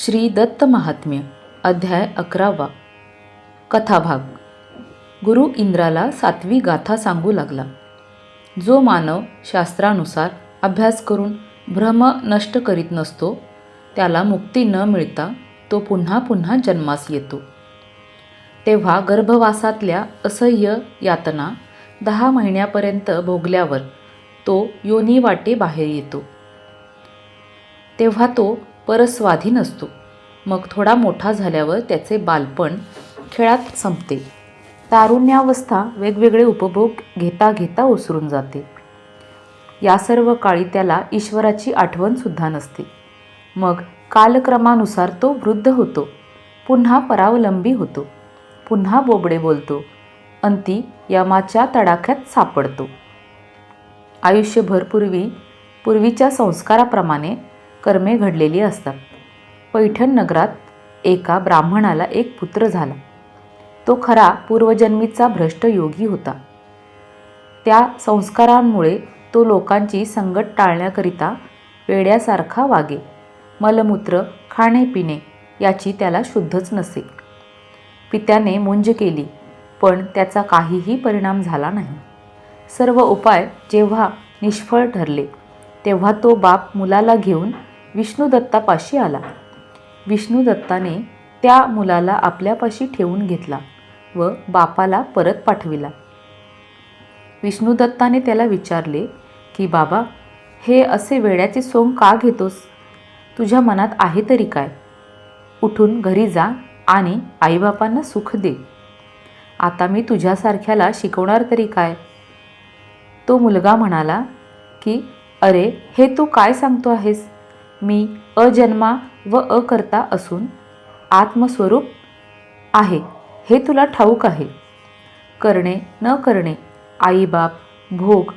श्री दत्त महात्म्य अध्याय अकरावा. कथाभाग. गुरु इंद्राला सातवी गाथा सांगू लागला. जो मानव शास्त्रानुसार अभ्यास करून भ्रम नष्ट करीत नसतो त्याला मुक्ती न मिळता तो पुन्हा पुन्हा जन्मास येतो. तेव्हा गर्भवासातल्या असह्य यातना दहा महिन्यापर्यंत भोगल्यावर तो योनीवाटे बाहेर येतो. तेव्हा तो परस्वाधीन असतो. मग थोडा मोठा झाल्यावर त्याचे बालपण खेळात संपते. तारुण्यावस्था वेगवेगळे उपभोग घेता घेता ओसरून जाते. या सर्व काळी त्याला ईश्वराची आठवणसुद्धा नसते. मग कालक्रमानुसार तो वृद्ध होतो. पुन्हा परावलंबी होतो. पुन्हा बोबडे बोलतो. अंती यमाच्या तडाख्यात सापडतो. आयुष्यभर पूर्वी पूर्वीच्या संस्काराप्रमाणे कर्मे घडलेली असतात. पैठण नगरात एका ब्राह्मणाला एक पुत्र झाला. तो खरा पूर्वजन्मीचा भ्रष्ट योगी होता. त्या संस्कारांमुळे तो लोकांची संगत टाळण्याकरिता वेड्यासारखा वागे मलमूत्र खाणेपिणे याची त्याला शुद्धच नसे. पित्याने मुंज केली पण त्याचा काहीही परिणाम झाला नाही. सर्व उपाय जेव्हा निष्फळ ठरले तेव्हा तो बाप मुलाला घेऊन विष्णुदत्तापाशी आला. विष्णुदत्ताने त्या मुलाला आपल्यापाशी ठेवून घेतला व बापाला परत पाठविला. विष्णुदत्ताने त्याला विचारले की बाबा हे असे वेड्याचे सोंग का घेतोस? तुझ्या मनात आहे तरी काय? उठून घरी जा आणि आईबापांना सुख दे. आता मी तुझ्यासारख्याला शिकवणार तरी काय? तो मुलगा म्हणाला की अरे हे तू काय सांगतो आहेस? मी अजन्मा व अकर्ता असून आत्मस्वरूप आहे. हे तुला ठाऊक आहे. करणे न करणे आईबाप भोग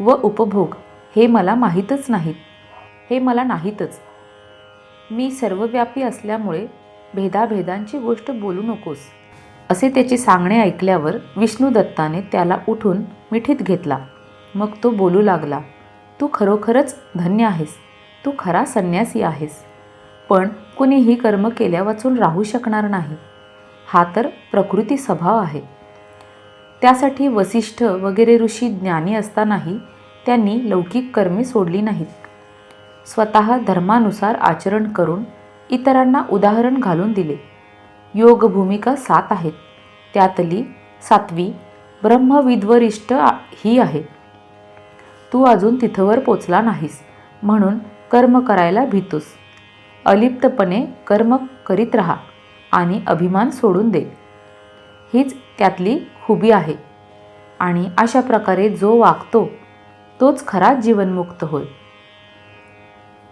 व उपभोग हे मला माहीतच नाहीत. हे मला नाहीतच. मी सर्वव्यापी असल्यामुळे भेदाभेदांची गोष्ट बोलू नकोस. असे त्याचे सांगणे ऐकल्यावर विष्णुदत्ताने त्याला उठून मिठीत घेतला. मग तो बोलू लागला तू खरोखरच धन्य आहेस. तू खरा संन्यासी आहेस. पण कुणीही कर्म केल्या वाचून राहू शकणार नाही. हा तर प्रकृती स्वभाव आहे. त्यासाठी वसिष्ठ वगैरे ऋषी ज्ञानी असतानाही त्यांनी लौकिक कर्मे सोडली नाहीत. स्वतः धर्मानुसार आचरण करून इतरांना उदाहरण घालून दिले. योग भूमिका सात आहेत. त्यातली सातवी ब्रह्मविद्वरिष्ठ ही आहे. तू अजून तिथवर पोचला नाहीस. म्हणून कर्म करायला भीतूस. अलिप्तपणे कर्म करीत राहा आणि अभिमान सोडून दे. हीच त्यातली खुबी आहे. आणि अशा प्रकारे जो वागतो तोच खरा जीवनमुक्त होय.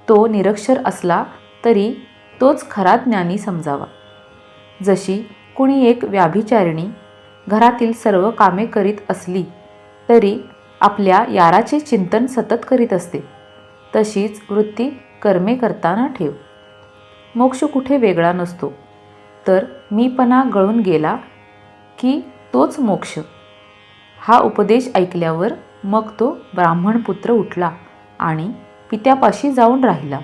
तो निरक्षर असला तरी तोच खरा ज्ञानी समजावा. जशी कुणी एक व्याभिचारिणी घरातील सर्व कामे करीत असली तरी आपल्या याराचे चिंतन सतत करीत असते. तशीच वृत्ती कर्मे करताना ठेव. मोक्ष कुठे वेगळा नसतो. तर मीपणा गळून गेला की तोच मोक्ष. हा उपदेश ऐकल्यावर मग तो ब्राह्मणपुत्र उठला आणि पित्यापाशी जाऊन राहिला.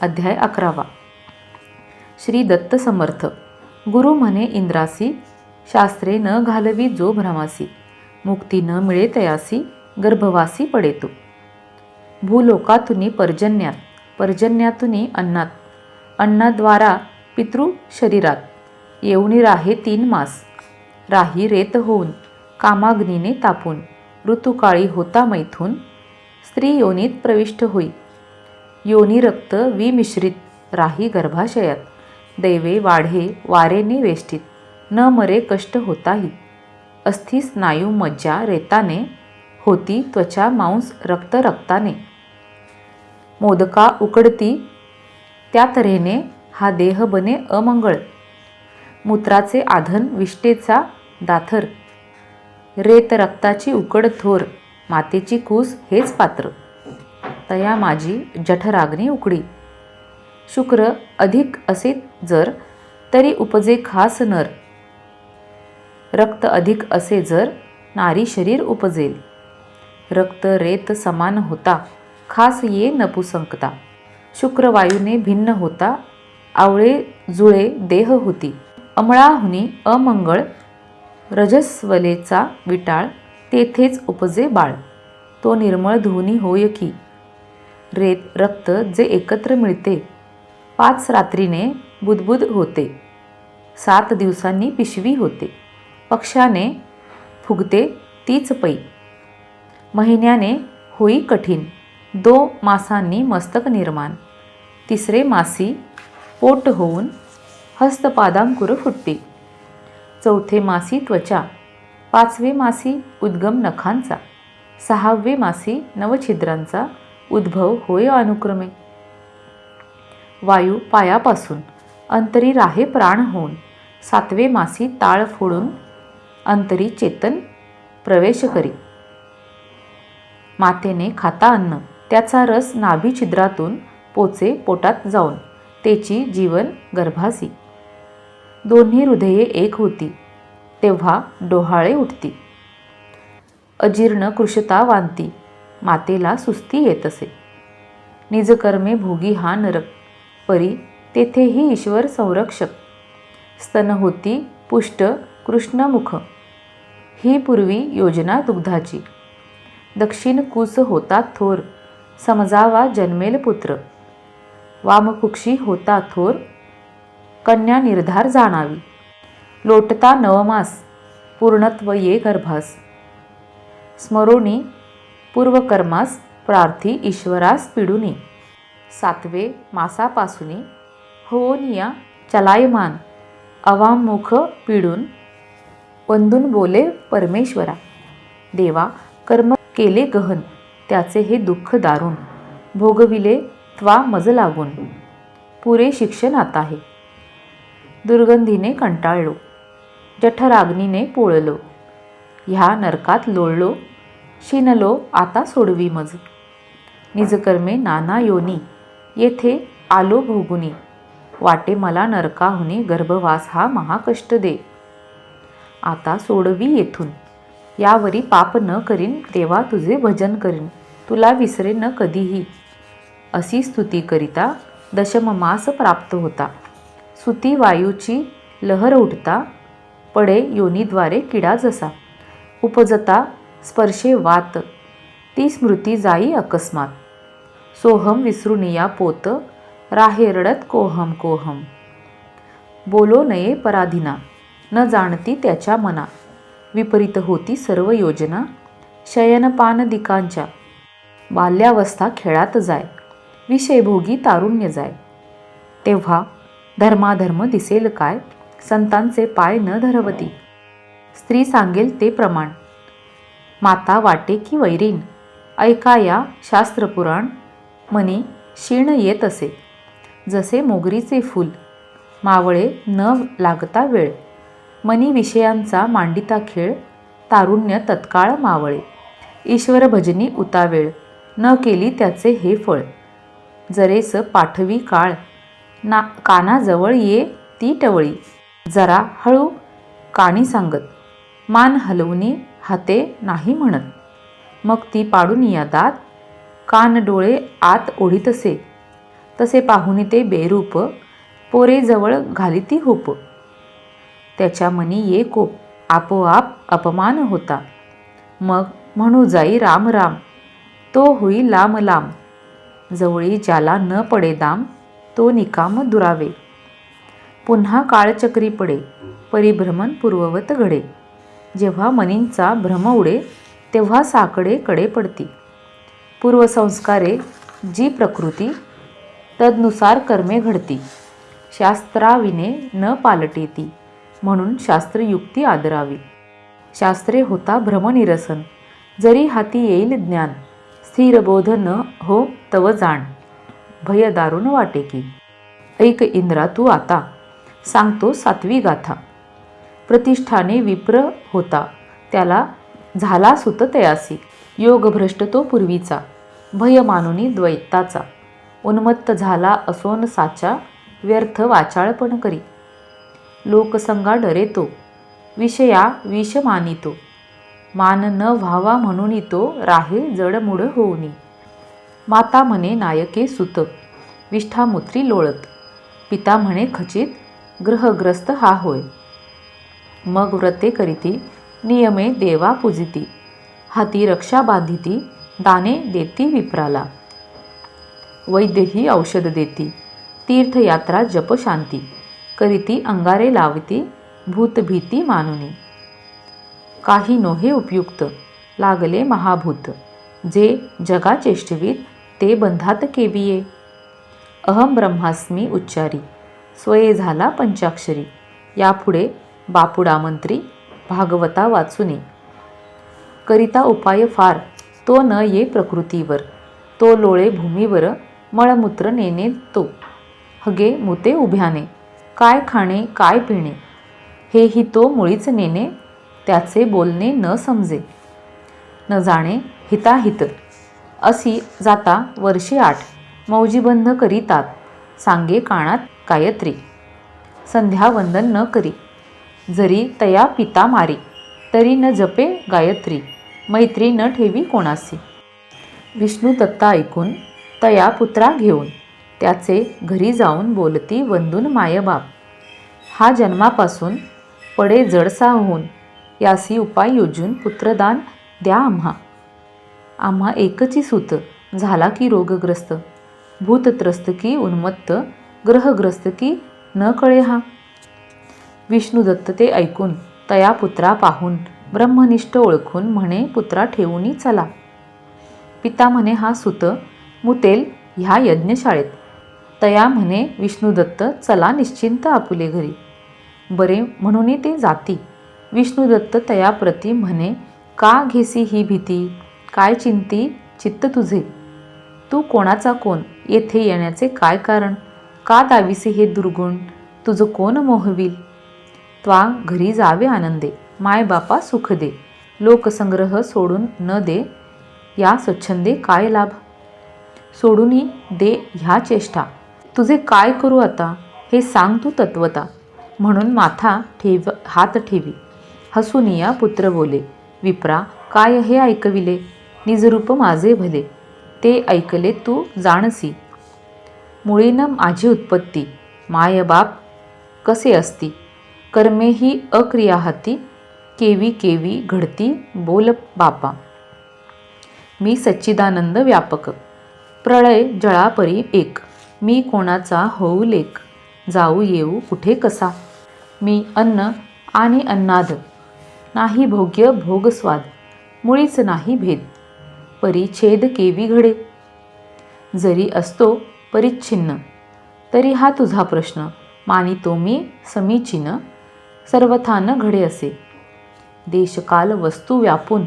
अध्याय अकरावा. श्री दत्त समर्थ. गुरु म्हणे इंद्रासी शास्त्रे न घालवी जो भ्रमासी मुक्ती न मिळे तयासी गर्भवासी पडेतो. भूलोकातुनी पर्जन्यात पर्जन्यातुनी अन्नात अन्नाद्वारा पितृ शरीरात. येऊनी राहे तीन मास राही रेत होऊन कामाग्नीने तापून ऋतुकाळी होता मैथून स्त्री योनीत प्रविष्ट होई. योनी रक्त विमिश्रित राही गर्भाशयात. दैवे वाढे वारेने वेष्टित न मरे कष्ट होताही. अस्थि स्नायू मज्जा रेताने होती त्वचा मांस रक्त रक्ताने. मोदका उकडती त्या तऱ्हेने हा देह बने अमंगळ. मूत्राचे आधन विष्टेचा दाथर. रेत रक्ताची उकड थोर मातेची कूस हेच पात्र. तया माझी जठराग्नी उकडी. शुक्र अधिक असे जर तरी उपजे खास नर. रक्त अधिक असे जर नारी शरीर उपजेल. रक्त रेत समान होता. खास ये नपुसंकता शुक्रवायूने भिन्न होता. आवळे जुळे देह होती. अमळाहुनी अमंगळ रजस्वलेचा विटाळ तेथेच उपजे बाळ. तो निर्मळ धुनी होय की? रेत रक्त जे एकत्र मिळते. पाच रात्रीने बुदबुद होते. सात दिवसांनी पिशवी होते. पक्षाने फुगते तीच पै. महिन्याने होई कठीण. दो मासांनी मस्तक निर्माण. तिसरे मासी पोट होऊन हस्तपादांकुर फुटते चौथे मासी त्वचा. पाचवे मासी उद्गम नखांचा. सहावे मासी नवछिद्रांचा उद्भव होय अनुक्रमे. वायू पायापासून अंतरी राहे प्राण होऊन सातवे मासी ताळ फोडून अंतरी चेतन प्रवेश करी. मातेने खाता अन्न. त्याचा रस नाभिछिद्रातून पोचे पोटात जाऊन तेची जीवन गर्भासी. दोन्ही हृदये एक होती तेव्हा डोहाळे उठती. अजीर्ण कृशता वांती मातेला सुस्ती येत असे निजकर्मे भोगी हा नरक परी तेथेही ईश्वर संरक्षक. स्तन होती पुष्ट कृष्णमुख. ही पूर्वी योजना दुग्धाची. दक्षिण कुस होता थोर समजावा जन्मेल पुत्र. वामकुक्षी होता थोर कन्या निर्धार जाणावी. लोटता नवमास पूर्णत्व ये गर्भास. स्मरोणी पूर्वकर्मास प्रार्थी ईश्वरास पिडुनी. सातवे मासापासुनी होनिया चलायमान अवामुख पिडून वंदून बोले परमेश्वरा. देवा कर्म केले गहन. त्याचे हे दुःख दारुण. भोगविले त्वा मज लागून. पुरे शिक्षण आता आहे. दुर्गंधीने कंटाळलो. जठराग्नीने पोळलो. ह्या नरकात लोळलो. शिनलो आता सोडवी मज. निजकर्मे नाना योनी. येथे आलो भोगुनी. वाटे मला नरकाहुनी गर्भवास हा महाकष्ट दे. आता सोडवी येथून. यावरी पाप न करीन तेव्हा तुझे भजन करीन. तुला विसरे न कधीही. अशी स्तुतीकरिता दशममास दशम मास प्राप्त होता. सुती वायूची लहर उठता पडे योनीद्वारे किडा जसा. उपजता स्पर्शे वात ती स्मृती जाई अकस्मात. सोहम विसरुनिया पोत राहे रडत कोहम कोहम. बोलो नये पराधीना न जाणती त्याच्या मना. विपरीत होती सर्व योजना शयनपानदिकांच्या बाल्यावस्था खेळात जाय. विषयभोगी तारुण्य जाय. तेव्हा धर्माधर्म दिसेल काय? संतांचे पाय न धरवती. स्त्री सांगेल ते प्रमाण. माता वाटे की वैरीण? ऐकाया शास्त्रपुराण. मनी क्षीण येत असे. जसे मोगरीचे फूल. मावळे न लागता वेळ. मनी विषयांचा मांडिता खेळ. तारुण्य तत्काळ मावळे. ईश्वर भजनी उतावेळ. न केली त्याचे हे फळ. जरेस पाठवी काळ. ना कानाजवळ ये ती टवळी. जरा हळू काणी सांगत. मान हलवणी हाते नाही म्हणत. मग ती पाडून या दात. कान डोळे आत ओढीतसे. तसे पाहुनी ते बेरूप. पोरेजवळ घाली ती हुप. त्याच्या मनी ये कोप. आपोआप अपमान होता. मग म्हणू जाई राम राम. तो होई लांब लांब. जवळी ज्याला न पडे दाम तो निकाम दुरावे. पुन्हा काळचक्री पडे परिभ्रमण पूर्ववत घडे. जेव्हा मनींचा भ्रम उडे तेव्हा साकडे कडे पडती. पूर्वसंस्कारे जी प्रकृती तदनुसार कर्मे घडती. शास्त्राविने न पालटेती म्हणून शास्त्रयुक्ती आदरावी. शास्त्रे होता भ्रमनिरसन जरी हाती येईल ज्ञान. स्थिर बोध न हो तव जाण. भय दारुण वाटे की. ऐक इंद्रा तू आता. सांगतो सातवी गाथा. प्रतिष्ठाने विप्र होता. त्याला झाला सुत तयासी. योगभ्रष्ट तो पूर्वीचा. भय मानुनी द्वैताचा. उन्मत्त झाला असोन साचा व्यर्थ वाचाळपण करी. लोकसंगा डरे तो. विषया विष मानितो. मान न व्हावा म्हणून तो राहे जडमुड होऊनी. माता म्हणे नायके सुत. विष्ठामुत्री लोळत. पिता म्हणे खचित ग्रहग्रस्त हा होय. मग व्रते करीती नियमे देवा पूजिती. हाती रक्षा बांधिती दाने देती विप्राला. वैद्यही औषध देती. तीर्थयात्रा जपशांती करीती अंगारे लावती भूतभीती मानुनी. काही नोहे उपयुक्त. लागले महाभूत. जे जगा चेष्टवीत ते बंधात केविये. अहम ब्रह्मास्मी उच्चारी. स्वये झाला पंचाक्षरी. यापुढे बापुडा मंत्री भागवता वाचुने. करिता उपाय फार. तो न ये प्रकृतीवर. तो लोळे भूमीवर मळमूत्र नेणे तो. हगे मुते उभ्याने. काय खाणे काय पिणे. हेही तो मुळीच नेणे त्याचे बोलणे न समजे. न जाणे हिताहित. अशी जाता वर्षे आठ. मौजीबंध करीतात. सांगे कानात गायत्री. संध्यावंदन न करी. जरी तया पिता मारी तरी न जपे गायत्री. मैत्री न ठेवी कोणासी. विष्णू दत्ता ऐकून तया पुत्रा घेऊन त्याचे घरी जाऊन बोलती वंदून मायबाप. हा जन्मापासून पडे जडसा होऊन यासी उपाय योजून पुत्रदान द्या आम्हा. आम्हा एकची सूत झाला की रोगग्रस्त. भूतत्रस्त की उन्मत्त ग्रहग्रस्त की न कळे हा विष्णुदत्त ते ऐकून तया पुत्रा पाहून ब्रह्मनिष्ठ ओळखून म्हणे पुत्रा ठेवूनी चला. पिता म्हणे हा सुत मुतेल ह्या यज्ञशाळेत. तया म्हणे विष्णुदत्त चला निश्चिंत आपुले घरी. बरे म्हणूनही ते जाती. विष्णुदत्त तयाप्रती म्हणे का घेसी ही भीती? काय चिंती? चित्त तुझे. तू कोणाचा कोण? येथे येण्याचे काय कारण? का दाविसे हे दुर्गुण? तुझं कोण मोहविल? त्वा घरी जावे आनंदे. मायबापा सुख दे. लोकसंग्रह सोडून न दे. या स्वच्छंदे काय लाभ? सोडूनही दे ह्या चेष्टा. तुझे काय करू आता? हे सांग तू तत्वता. म्हणून माथा ठेव हात ठेवी. हसुनिया पुत्र बोले विप्रा काय हे ऐकविले? निजरूप माझे भले. ते ऐकले तू जाणसी. मुळीनं माझी उत्पत्ती. मायबाप कसे असती? कर्मे ही अक्रिया हाती. केवी केवी घडती बोल बापा. मी सच्चिदानंद व्यापक. प्रळय जळापरी एक. मी कोणाचा होऊ लेख? जाऊ येऊ कुठे कसा? मी अन्न आणि अन्नाद. नाही भोग्य भोगस्वाद मुळीच नाही भेद. परिच्छेद केवी घडे जरी असतो परिच्छिन्न तरी हा तुझा प्रश्न मानितो मी समीचीन सर्वथा न घडे असे. देशकाल वस्तू व्यापून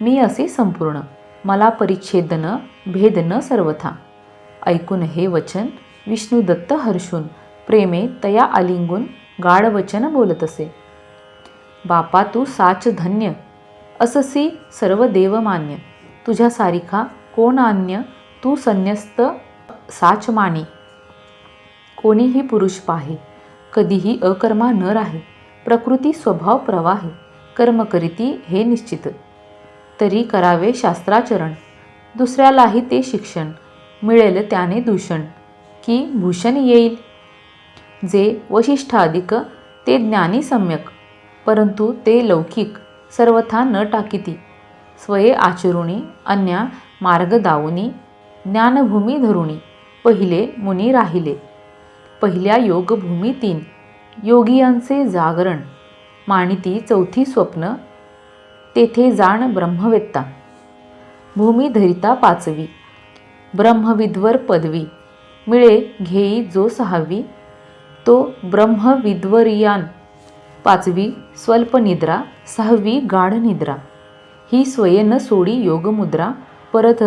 मी असे संपूर्ण मला परिच्छेद न भेद न सर्वथा. ऐकून हे वचन विष्णुदत्त हर्षून प्रेमे तया आलिंगून गाढ वचन बोलत असे. बापा तू साच धन्य. अससी सर्व देवमान्य तुझ्या सारिखा कोण अन्य तू संन्यस्त साच माने. कोणीही पुरुष पाहे कधीही अकर्मा न राहे. प्रकृती स्वभाव प्रवाहे कर्म करीती हे निश्चित. तरी करावे शास्त्राचरण. दुसऱ्यालाही ते शिक्षण. मिळेल त्याने दूषण. की भूषण येईल? जे वशिष्ठाधिक ते ज्ञानी सम्यक. परंतु ते लौकिक सर्वथा न टाकीती. स्वये आचरुणी अन्या मार्ग दावुनी ज्ञानभूमी धरुणी पहिले मुनी राहिले. पहिल्या योगभूमी तीन योगियांचे जागरण माणिती चौथी स्वप्न तेथे जाण ब्रह्मवेत्ता. भूमी धरिता पाचवी ब्रह्मविद्वर पदवी मिळे घेई जो सहावी तो ब्रह्मविद्वरियान पाचवी स्वल्प निद्रा सहावी गाढ निद्रा ही स्वयं सोडी योगमुद्रा. परत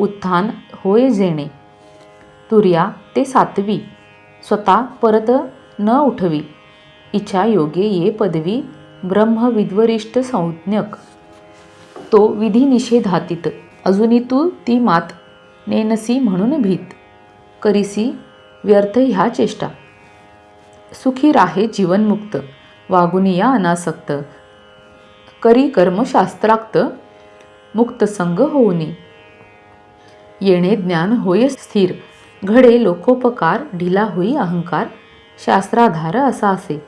उत्थान होय जेणे. तुर्या ते सातवी. स्वतः परत न उठवी. इच्छा योगे ये पदवी. ब्रह्मविद्वरिष्ठ संज्ञक. तो विधी निषेधातीत अजूनही तू ती मात नेनसी म्हणून भीत. करीसी व्यर्थ ह्या चेष्टा. सुखी राहे जीवनमुक्त. वागुनिया अनासक्त. करी कर्मशास्त्राक्त मुक्त संग होऊनी. येणे ज्ञान होय स्थिर घडे लोकोपकार ढिला होई अहंकार शास्त्राधार असा असे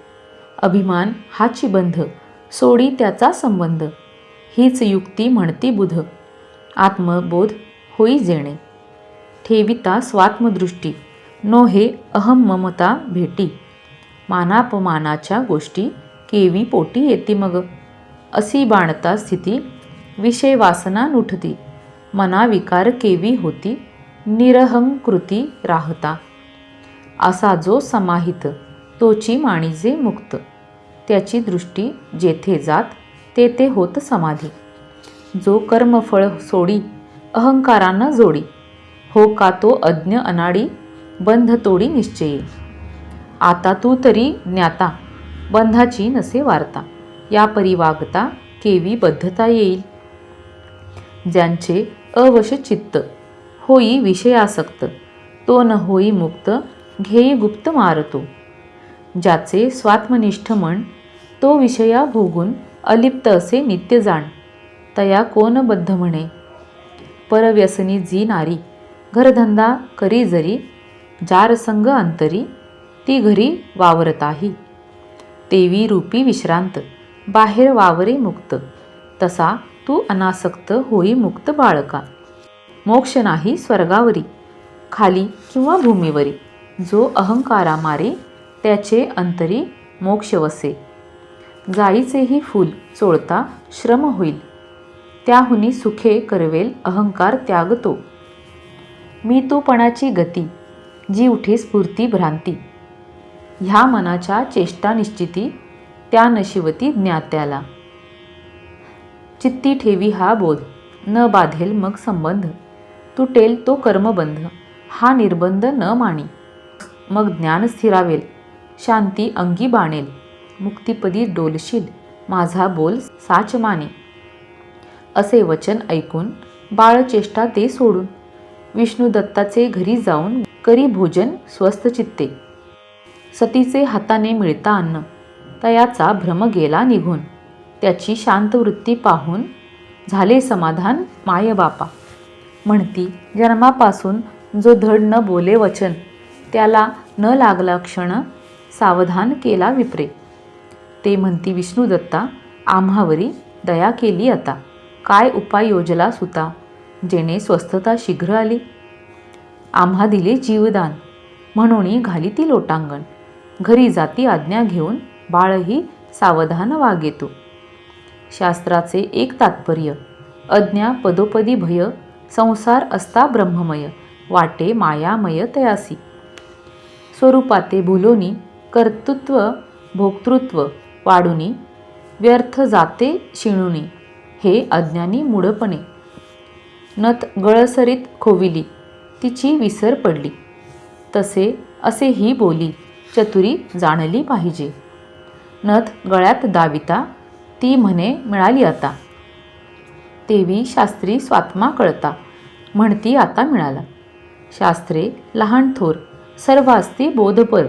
अभिमान हाची बंध सोडी त्याचा संबंध. हीच युक्ती म्हणती बुध आत्मबोध होई जेणे. ठेविता स्वात्मदृष्टी नो हे अहम ममता भेटी. मानापमानाच्या गोष्टी केवी पोटी येते मग. असी बाणता स्थिती विषय वासना नुठती. मना विकार केवी होती निरहंकृती राहता. असा जो समाहित तोची माणिजे मुक्त. त्याची दृष्टी जेथे जात तेथे होत समाधी. जो कर्मफळ सोडी अहंकारानं जोडी. हो का तो अज्ञ अनाडी बंध तोडी निश्चयी. आता तू तरी ज्ञाता बंधाची नसे वार्ता. या परिवागता केवी बद्धता येईल. ज्यांचे अवश चित्त होई विषयासक्त तो न होई मुक्त घेई गुप्त मारतो. ज्याचे स्वात्मनिष्ठ मन तो विषया भोगून अलिप्त असे नित्य जाण. तया कोण बद्ध म्हणे? परव्यसनी जी नारी घरधंदा करी जरी जारसंग अंतरी ती घरी वावरताही. तेवी रूपी विश्रांत बाहेर वावरे मुक्त. तसा तू अनासक्त होई मुक्त बाळका. मोक्ष नाही स्वर्गावरी खाली किंवा भूमीवरी. जो अहंकारा मारे त्याचे अंतरी मोक्ष वसे जाईचेही फूल चोळता श्रम होईल. त्याहुनी सुखे करवेल अहंकार त्यागतो. मी तूपणाची गती जी उठे स्फूर्ती भ्रांती. ह्या मनाच्या चेष्टा निश्चिती त्या नशिवती ज्ञात्याला चित्ती ठेवी हा बोध न बाधेल मग संबंध. तुटेल तो कर्मबंध हा निर्बंध न माणी. मग ज्ञान स्थिरावेल शांती अंगी बाणेल मुक्तिपदी डोलशील माझा बोल साच माने. असे वचन ऐकून बाळचेष्टा ते सोडून विष्णू दत्ताचे घरी जाऊन करी भोजन स्वस्त चित्ते सतीचे हाताने मिळता अन्न. तयाचा भ्रम गेला निघून. त्याची शांत वृत्ती पाहून झाले समाधान मायबापा म्हणती जन्मापासून जो धड न बोले वचन त्याला न लागला क्षण सावधान केला विप्रे. ते म्हणती विष्णुदत्ता आम्हावरी दया केली आता. काय उपाय योजला सुता जेणे स्वस्थता शीघ्र आली? आम्हा दिले जीवदान म्हणून घाली ती लोटांगण. घरी जाती आज्ञा घेऊन बाळही सावधान वागेतो. शास्त्राचे एक तात्पर्य अज्ञा पदोपदी भय संसार असता ब्रह्ममय वाटे मायामय तयासी. स्वरूपाते भुलोनी कर्तृत्व भोक्तृत्व वाढुनी व्यर्थ जाते शिणुनी हे अज्ञानी मूढपणे. नथ गळसरीत खोविली तिची विसर पडली. तसे असे ही बोली. चतुरी जाणली पाहिजे. नथ गळ्यात दाविता ती म्हणे मिळाली आता. तेवी शास्त्री स्वात्मा कळता म्हणती आता मिळाला. शास्त्रे लहान थोर सर्वास्ती बोधपर.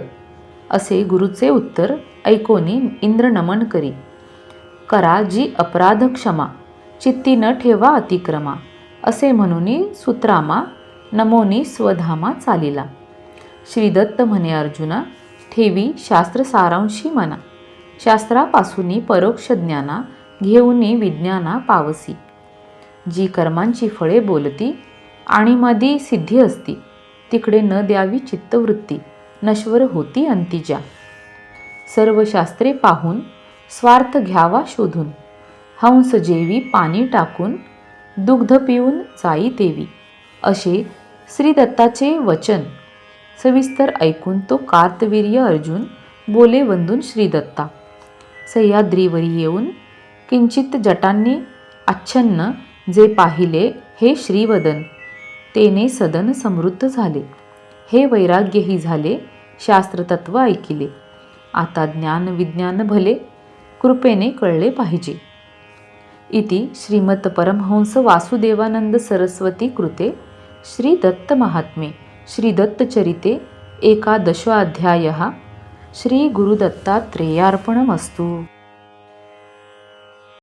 असे गुरुचे उत्तर ऐकोनी इंद्र नमन करी. करा जी अपराध क्षमा चित्ती न ठेवा अतिक्रमा असे म्हणून सुत्रामा नमोनी स्वधामा चालिला. श्रीदत्त म्हणे अर्जुना ठेवी शास्त्र सारांशी म्हणा. शास्त्रापासून परोक्ष ज्ञाना घेऊनी विज्ञाना पावसी. जी कर्मांची फळे बोलती आणि मधी सिद्धी असती तिकडे न द्यावी चित्तवृत्ती नश्वर होती अंतिजा. सर्व शास्त्रे पाहून स्वार्थ घ्यावा शोधून हंस जेवी पाणी टाकून दुग्ध पिऊन जाई देवी. असे श्रीदत्ताचे वचन सविस्तर ऐकून तो कार्तवीर्य अर्जुन बोले वंदून श्रीदत्ता. सह्याद्रीवरी येऊन किंचित जटांनी आच्छन्न जे पाहिले हे श्रीवदन. तेने सदन समृद्ध झाले. हे वैराग्यही झाले शास्त्रतत्व ऐकिले. आता ज्ञान विज्ञान भले कृपेने कळले पाहिजे. इति श्रीमत परमहंस वासुदेवानंद सरस्वती कृते श्री दत्त महात्मे. श्रीदत्तचरिते एकादशोऽध्यायः श्रीगुरुदत्तात्रेयार्पणमस्तु.